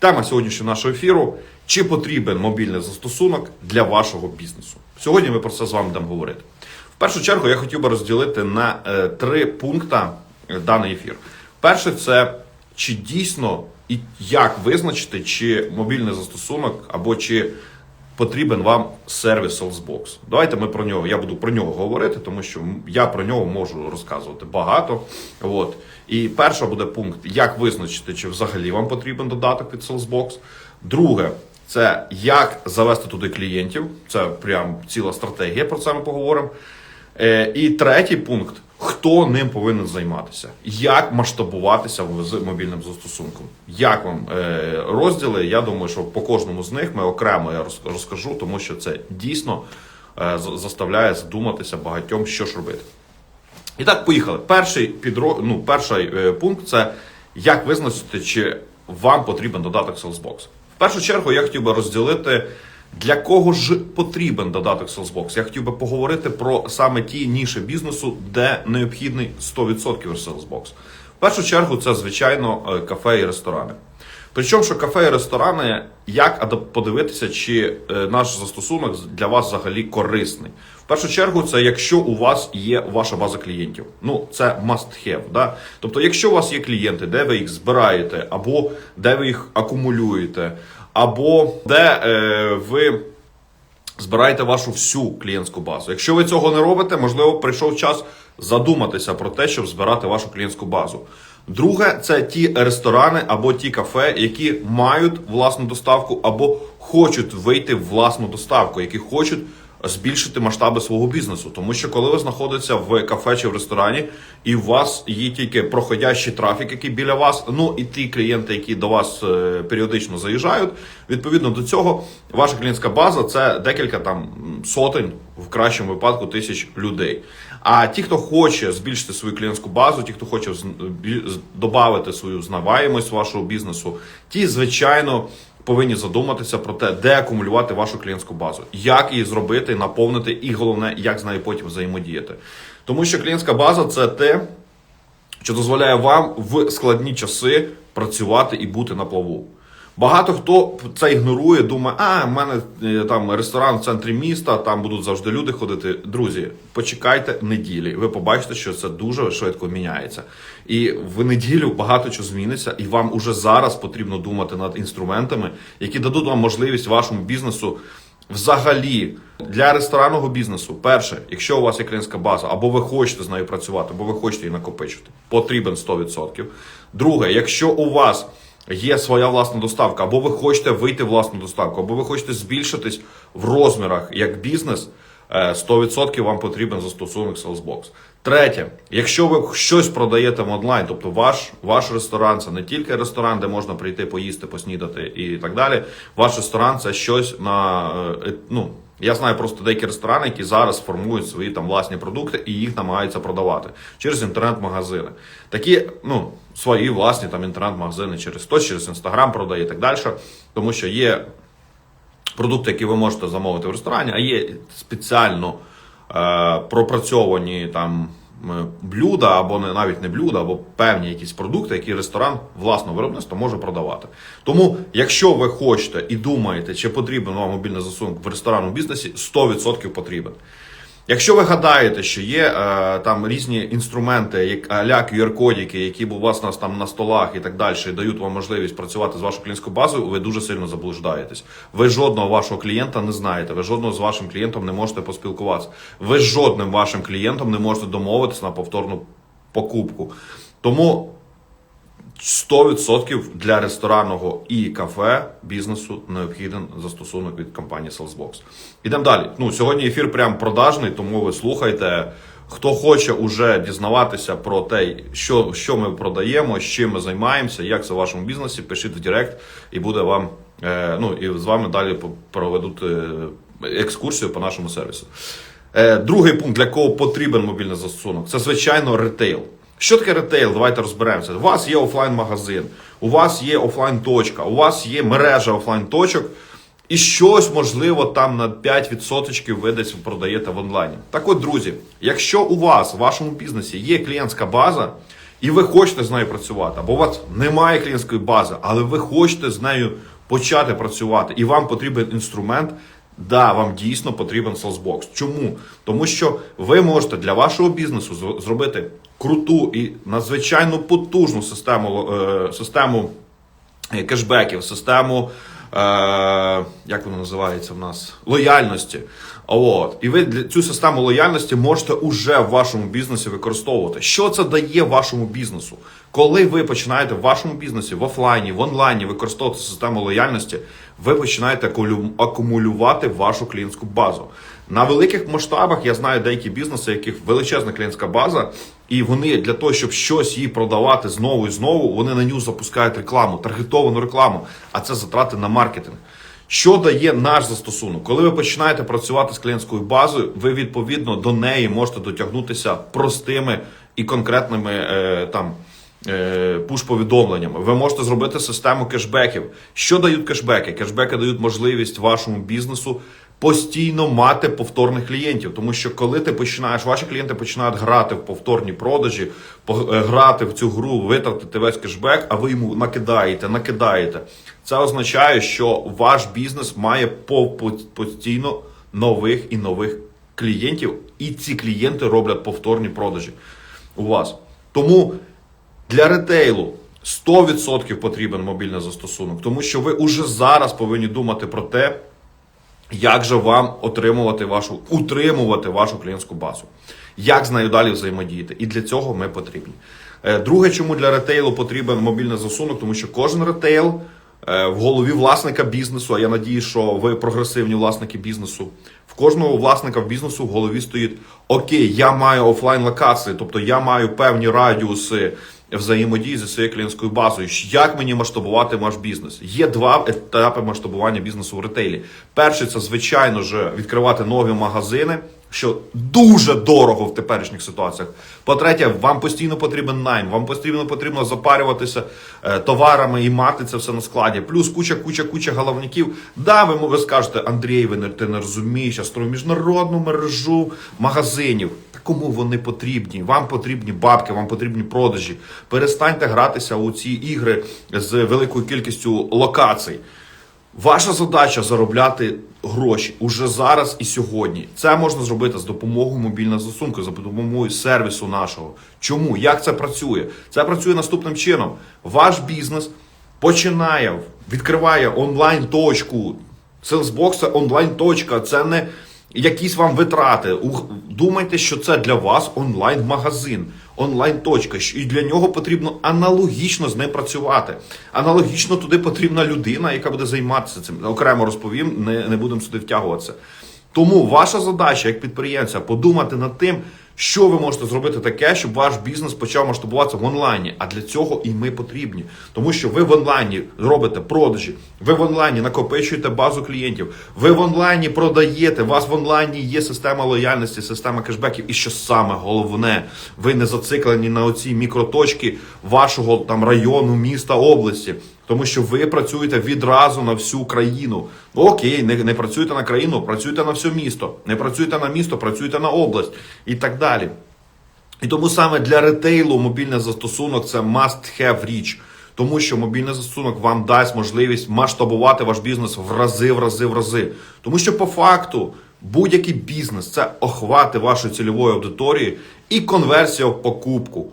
Тема сьогоднішнього нашого ефіру: чи потрібен мобільний застосунок для вашого бізнесу? Сьогодні ми про це з вами будемо говорити. В першу чергу я хотів би розділити на е, три пункти е, даний ефір. Перше, це чи дійсно і як визначити, чи мобільний застосунок або чи потрібен вам сервіс Salesbox. Давайте ми про нього. Я буду про нього говорити, тому що я про нього можу розказувати багато. От. І перший буде пункт, як визначити, чи взагалі вам потрібен додаток від Salesbox. Друге, це як завести туди клієнтів. Це прям ціла стратегія, про це ми поговоримо. Е, І третій пункт. Хто ним повинен займатися? Як масштабуватися з мобільним застосунком? Як вам е, розділи? Я думаю, що по кожному з них ми окремо я роз- розкажу, тому що це дійсно е, заставляє задуматися багатьом, що ж робити. І так, поїхали. Перший підро... ну, перший е, пункт це як визначити, чи вам потрібен додаток Salesbox. В першу чергу я хотів би розділити, для кого ж потрібен додаток Salesbox. Я хотів би поговорити про саме ті ніші бізнесу, де необхідний 100% Salesbox. В першу чергу це, звичайно, е, кафе і ресторани. Причому, що кафе і ресторани, як подивитися, чи е, наш застосунок для вас взагалі корисний. В першу чергу, це якщо у вас є ваша база клієнтів. Ну, це must have. Да? Тобто, якщо у вас є клієнти, де ви їх збираєте, або де ви їх акумулюєте, або де е, ви збирайте вашу всю клієнтську базу. Якщо ви цього не робите, можливо, прийшов час задуматися про те, щоб збирати вашу клієнтську базу. Друге, це ті ресторани або ті кафе, які мають власну доставку або хочуть вийти в власну доставку, які хочуть збільшити масштаби свого бізнесу. Тому що коли ви знаходитеся в кафе чи в ресторані, і у вас є тільки проходящий трафік, який біля вас, ну і ті клієнти, які до вас е, періодично заїжджають, відповідно до цього, ваша клієнтська база це декілька там сотень, в кращому випадку тисяч людей. А ті, хто хоче збільшити свою клієнтську базу, ті, хто хоче додати свою знаваємость вашого бізнесу, ті, звичайно, повинні задуматися про те, де акумулювати вашу клієнтську базу, як її зробити, наповнити, і головне, як з нею потім взаємодіяти. Тому що клієнтська база це те, що дозволяє вам в складні часи працювати і бути на плаву. Багато хто це ігнорує, думає, а в мене е, там ресторан в центрі міста, там будуть завжди люди ходити. Друзі, почекайте неділі. Ви побачите, що це дуже швидко міняється. І в неділю багато чого зміниться, і вам уже зараз потрібно думати над інструментами, які дадуть вам можливість вашому бізнесу Взагалі, для ресторанного бізнесу, перше, якщо у вас є клієнтська база, або ви хочете з нею працювати, або ви хочете її накопичити, потрібен 100%. Друге, якщо у вас є своя власна доставка, або ви хочете вийти в власну доставку, або ви хочете збільшитись в розмірах як бізнес, е, 100% вам потрібен застосунок Salesbox. Третє, якщо ви щось продаєте в онлайн, тобто ваш, ваш ресторан це не тільки ресторан, де можна прийти поїсти, поснідати і так далі. Ваш ресторан це щось на е, ну. Я знаю просто деякі ресторани, які зараз формують свої там власні продукти і їх намагаються продавати через інтернет-магазини. Такі, ну, свої власні там інтернет-магазини через то, через інстаграм продає і так далі. Тому що є продукти, які ви можете замовити в ресторані, а є спеціально е, пропрацьовані там блюда, або не навіть не блюда, або певні якісь продукти, які ресторан власного виробництва може продавати. Тому, якщо ви хочете і думаєте, чи потрібен вам мобільний засунок в ресторанному бізнесі, 100% потрібен. Якщо ви гадаєте, що є е, там різні інструменти, як аля QR-кодики, які у вас нас там на столах і так далі, і дають вам можливість працювати з вашою клієнтською базою, ви дуже сильно заблуждаєтесь. Ви жодного вашого клієнта не знаєте, ви жодного з вашим клієнтом не можете поспілкуватися. Ви з жодним вашим клієнтом не можете домовитися на повторну покупку. Тому 100% для ресторанного і кафе бізнесу необхіден застосунок від компанії Salesbox. Ідемо далі. Ну, сьогодні ефір прям продажний, тому ви слухайте. Хто хоче уже дізнаватися про те, що, що ми продаємо, з чим ми займаємося, як це в вашому бізнесі, пишіть в Директ і буде вам, е, ну і з вами далі проведуть е, екскурсію по нашому сервісу. Е, другий пункт, для кого потрібен мобільний застосунок, це звичайно ретейл. Що таке ретейл? Давайте розберемося. У вас є офлайн-магазин, у вас є офлайн-точка, у вас є мережа офлайн-точок, і щось, можливо, там на 5% ви десь продаєте в онлайні. Так от, друзі, якщо у вас в вашому бізнесі є клієнтська база, і ви хочете з нею працювати, або у вас немає клієнтської бази, але ви хочете з нею почати працювати, і вам потрібен інструмент. Да, вам дійсно потрібен Salesbox. Чому? Тому що ви можете для вашого бізнесу зробити круту і надзвичайно потужну систему, е, систему е, кешбеків, систему, е, як вона називається в нас, лояльності. От. І ви цю систему лояльності можете уже в вашому бізнесі використовувати. Що це дає вашому бізнесу? Коли ви починаєте в вашому бізнесі, в офлайні, в онлайні використовувати систему лояльності, ви починаєте акумулювати вашу клієнтську базу. На великих масштабах я знаю деякі бізнеси, яких величезна клієнтська база, і вони для того, щоб щось їй продавати знову і знову, вони на нього запускають рекламу, таргетовану рекламу, а це затрати на маркетинг. Що дає наш застосунок? Коли ви починаєте працювати з клієнтською базою, ви відповідно до неї можете дотягнутися простими і конкретними е, там. е, Пуш-повідомленнями. Ви можете зробити систему кешбеків. Що дають кешбеки? Кешбеки дають можливість вашому бізнесу постійно мати повторних клієнтів. Тому що коли ти починаєш, ваші клієнти починають грати в повторні продажі, е, грати в цю гру, витратити весь кешбек, а ви йому накидаєте, накидаєте. Це означає, що ваш бізнес має по- по- постійно нових і нових клієнтів, і ці клієнти роблять повторні продажі у вас. Тому для ретейлу 100% потрібен мобільний застосунок, тому що ви уже зараз повинні думати про те, як же вам отримувати вашу, утримувати вашу клієнтську базу, як з нею далі взаємодіяти. І для цього ми потрібні. Е, Друге, чому для ретейлу потрібен мобільний застосунок, тому що кожен ретейл е, в голові власника бізнесу, а я надію, що ви прогресивні власники бізнесу. В кожного власника бізнесу в голові стоїть: Окей, я маю офлайн локації, тобто я маю певні радіуси взаємодії зі своєю клієнтською базою. Як мені масштабувати ваш бізнес? Є два етапи масштабування бізнесу в ретейлі. Перший це, звичайно ж, відкривати нові магазини. Що дуже дорого в теперішніх ситуаціях. По-третє, вам постійно потрібен найм, вам постійно потрібно запарюватися е, товарами і мати це все на складі. Плюс куча, куча, куча головників. Да, ви, ви скажете, Андрій, ви не, ти не розумієш, я строю міжнародну мережу магазинів. Кому вони потрібні? Вам потрібні бабки, вам потрібні продажі. Перестаньте гратися у ці ігри з великою кількістю локацій. Ваша задача заробляти гроші уже зараз і сьогодні. Це можна зробити з допомогою мобільного застосунку, за допомогою сервісу нашого. Чому? Як це працює? Це працює наступним чином. Ваш бізнес починає, відкриває онлайн-точку. Salesbox це онлайн-точка, це не якісь вам витрати. Думайте, що це для вас онлайн-магазин, онлайн-точка. І для нього потрібно аналогічно з ним працювати. Аналогічно туди потрібна людина, яка буде займатися цим. Окремо розповім, не, не будемо сюди втягуватися. Тому ваша задача як підприємця подумати над тим, що ви можете зробити таке, щоб ваш бізнес почав масштабуватися в онлайні. А для цього і ми потрібні. Тому що ви в онлайні робите продажі, ви в онлайні накопичуєте базу клієнтів, ви в онлайні продаєте, у вас в онлайні є система лояльності, система кешбеків. І що саме головне, ви не зациклені на оці мікроточки вашого там району, міста, області. Тому що ви працюєте відразу на всю країну. Ну, Окей, не, не працюєте на країну, працюйте на все місто. Не працюєте на місто, працюйте на область і так далі. І тому саме для ретейлу мобільний застосунок це must-have річ. Тому що мобільний застосунок вам дасть можливість масштабувати ваш бізнес в рази, в рази, в рази. Тому що по факту будь-який бізнес це охвати вашої цільової аудиторії і конверсія в покупку.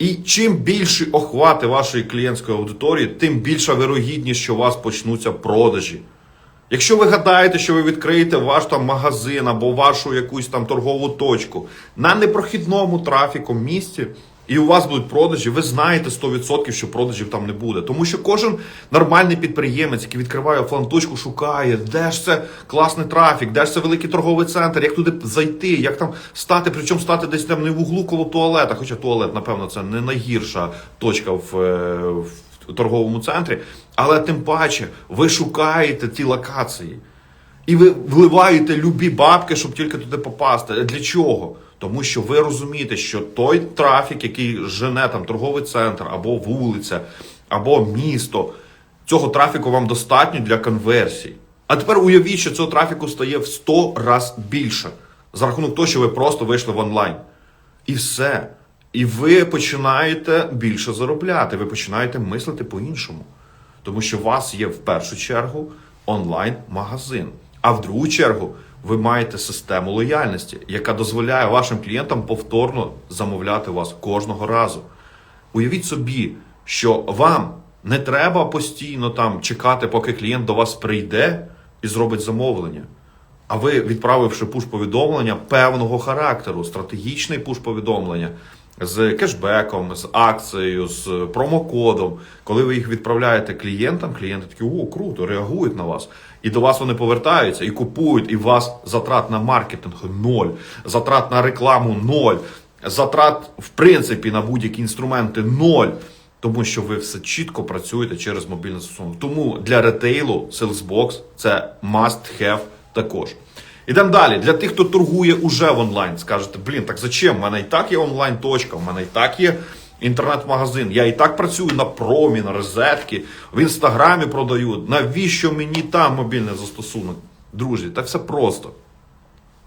І чим більші охвати вашої клієнтської аудиторії, тим більша вирогідність, що у вас почнуться продажі. Якщо ви гадаєте, що ви відкриєте ваш там магазин або вашу якусь там торгову точку на непрохідному трафіку місці, і у вас будуть продажі, ви знаєте 100%, що продажів там не буде. Тому що кожен нормальний підприємець, який відкриває фланточку, шукає, де ж це класний трафік, де ж це великий торговий центр, як туди зайти, як там стати, причому стати десь там не в углу коло туалета. Хоча туалет, напевно, це не найгірша точка в, е, в торговому центрі. Але тим паче ви шукаєте ті локації. І ви вливаєте любі бабки, щоб тільки туди попасти. Для чого? Тому що ви розумієте, що той трафік, який жене там торговий центр, або вулиця, або місто, цього трафіку вам достатньо для конверсій. А тепер уявіть, що цього трафіку стає в 100 разів більше за рахунок того, що ви просто вийшли в онлайн. І все. І ви починаєте більше заробляти, ви починаєте мислити по-іншому. Тому що у вас є в першу чергу онлайн-магазин. А в другу чергу ви маєте систему лояльності, яка дозволяє вашим клієнтам повторно замовляти вас кожного разу. Уявіть собі, що вам не треба постійно там чекати, поки клієнт до вас прийде і зробить замовлення. А ви, відправивши пуш-повідомлення певного характеру, стратегічний пуш-повідомлення з кешбеком, з акцією, з промокодом, коли ви їх відправляєте клієнтам, клієнти такі, о, круто, реагують на вас. І до вас вони повертаються і купують, і у вас затрат на маркетинг ноль, затрат на рекламу ноль, затрат, в принципі, на будь-які інструменти ноль. Тому що ви все чітко працюєте через мобільний застосунок. Тому для ретейлу Salesbox це must have також. Ідемо далі. Для тих, хто торгує уже в онлайн, скажете, блін, так зачем? У мене і так є онлайн-точка, у мене і так є інтернет-магазин. Я і так працюю на промі, на розетки, в інстаграмі продаю. Навіщо мені там мобільний застосунок? Друзі, так все просто.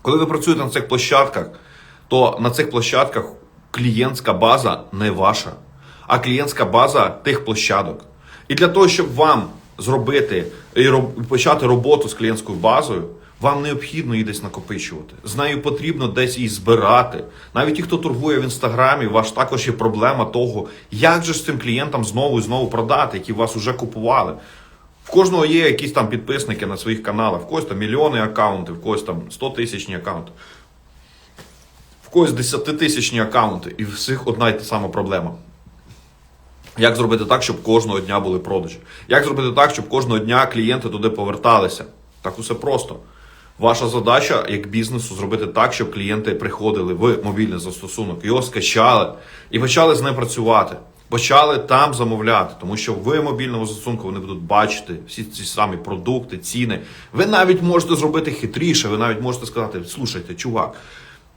Коли ви працюєте на цих площадках, то на цих площадках клієнтська база не ваша, а клієнтська база тих площадок. І для того, щоб вам зробити і почати роботу з клієнтською базою, вам необхідно її десь накопичувати. З нею потрібно десь її збирати. Навіть ті, хто торгує в інстаграмі, у вас також є проблема того, як же ж цим клієнтам знову і знову продати, які вас вже купували. В кожного є якісь там підписники на своїх каналах, в когось там мільйони аккаунтів, в когось там 100 тисячні аккаунти, в когось 10 тисячні аккаунти, і всіх одна і та сама проблема. Як зробити так, щоб кожного дня були продажі? Як зробити так, щоб кожного дня клієнти туди поверталися? Так усе просто. Ваша задача як бізнесу зробити так, щоб клієнти приходили в мобільний застосунок, його скачали і почали з ним працювати. Почали там замовляти, тому що в мобільному застосунку вони будуть бачити всі ці самі продукти, ціни. Ви навіть можете зробити хитріше, ви навіть можете сказати: слушайте, чувак,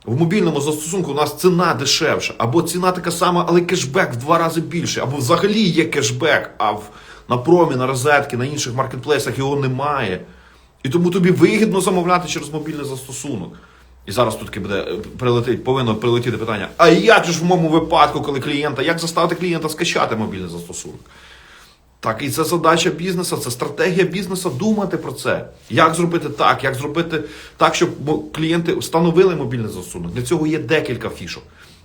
в мобільному застосунку у нас ціна дешевша, або ціна така сама, але кешбек в два рази більше, або взагалі є кешбек, а в, на промі, на розетки, на інших маркетплейсах його немає. І тому тобі вигідно замовляти через мобільний застосунок. І зараз тут буде е, прилетить, повинно прилетіти питання: а як ж в моєму випадку, коли клієнта, як заставити клієнта скачати мобільний застосунок? Так, і це задача бізнесу, це стратегія бізнесу думати про це. Як зробити так, як зробити так, щоб клієнти встановили мобільний застосунок. Для цього є декілька фішок.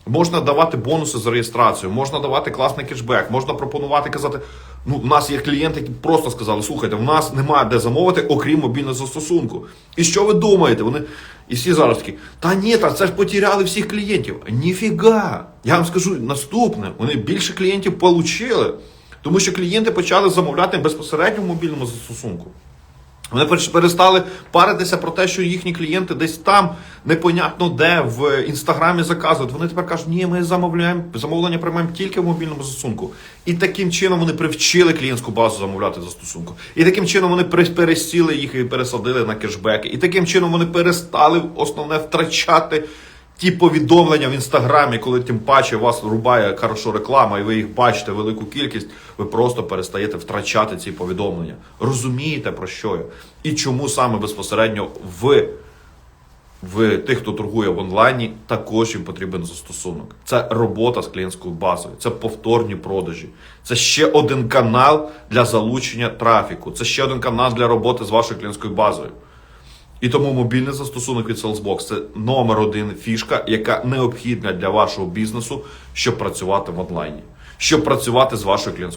Можна давати бонуси за реєстрацію, можна давати класний кешбек, можна пропонувати казати. Ну, у нас є клієнти, які просто сказали: слухайте, в нас немає де замовити, окрім мобільного застосунку. І що ви думаєте? Вони і всі зараз такі, та ні, та це ж потеряли всіх клієнтів. Ніфіга! Я вам скажу наступне: вони більше клієнтів получили. Тому що клієнти почали замовляти безпосередньо в мобільному застосунку. Вони перестали паритися про те, що їхні клієнти десь там непонятно де в інстаграмі заказують. Вони тепер кажуть, ні, ми замовляємо замовлення приймаємо тільки в мобільному застосунку. І таким чином вони привчили клієнтську базу замовляти застосунку. І таким чином вони пересіли їх і пересадили на кешбеки. І таким чином вони перестали основне втрачати ті повідомлення в інстаграмі, коли тим паче вас рубає хорошо реклама, і ви їх бачите велику кількість, ви просто перестаєте втрачати ці повідомлення. Розумієте про що я? І чому саме безпосередньо в, в тих, хто торгує в онлайні, також їм потрібен застосунок. Це робота з клієнтською базою, це повторні продажі, це ще один канал для залучення трафіку, це ще один канал для роботи з вашою клієнтською базою. І тому мобільний застосунок від Salesbox це номер один фішка, яка необхідна для вашого бізнесу, щоб працювати в онлайні, щоб працювати з вашою клієнтською.